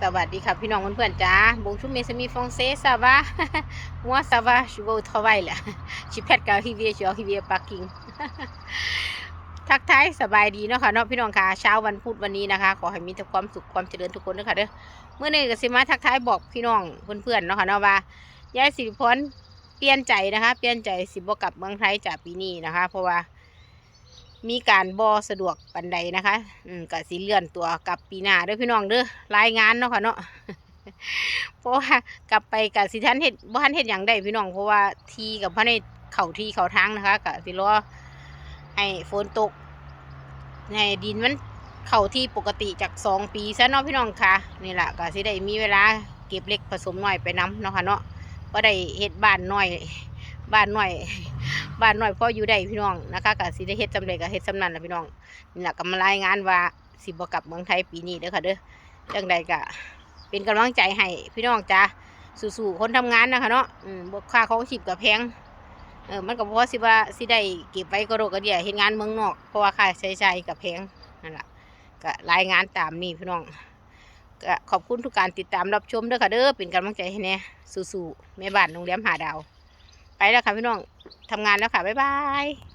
สวัสดีค่ะพี่น้องเพื่อนๆจ้าบงชุมเมสมีฟองเซซาบะมัวซาบะชูโบทวายแหละชิแพทกับฮิเวียชิอฮิเวียปักกิ่งทักทายสบายดีเนาะค่ะเนาะพี่น้องค่ะเช้าวันพุธวันนี้นะคะ ขอให้มีแต่ความสุขความเจริญทุกคนนะคะเด้อเมื่อนี้ก็สิมาทักทายบอกพี่น้องเพื่อนๆเนาะค่ะเนาะว่ายายสิริพรเปลี่ยนใจนะคะ เปลี่ยนใจสิบ่กลับเมืองไทยจากปีนี้นะคะ เพราะว่า มีการบอสะดวกปันใดนะคะ อืมก็สิเลื่อนตัวกลับปีหน้าด้อพี่น้องเด้อรายงานเนาะค่ะเนาะเพราะว่ากลับไปกับสิทันเฮ็ดบ่ทันเฮ็ดหยังได้พี่น้องเพราะว่าทีกับพระในเข่าที่เข่าทางนะคะก็สิรอให้ฝนตกให้ดินมันเข้าที่ปกติจากสองปีซะเนาะพี่น้องค่ะนี่แหละก็สิได้มีเวลาเก็บเล็กผสมหน้อยไปนํเนาะค่ะเนาะบ่ได้เฮ็ดบ้านน้อยบ้านน้อย บ้านน้อยพออยู่ได้พี่น้องนะคะก็สิได้เฮ็ดจำได้ก็เฮ็ดสำนันละพี่น้องนี่แหละก็มารายงานว่าสิบกลับเมืองไทยปีนี้เด้อค่ะเด้อจังใดก็เป็นกำลังใจให้พี่น้องจ้าสู้ๆคนทำงานนะคะเนาะอืมค่าของชีพก็แพงเออมันก็บ่พอสิว่าสิได้เก็บไว้ก็โดกกระเดียเฮ็ดงานเมืองนอกเพราะว่าค่าใช้จ่ายก็แพงนั่นแหละก็รายงานตามนี้พี่น้องก็ขอบคุณทุกการติดตามรับชมเด้อค่ะเด้อเป็นกำลังใจให้แน่สู้ๆแม่บ้านโรงแรมหาดาว ไปแล้วค่ะพี่น้องทำงานแล้วค่ะ บ๊ายบาย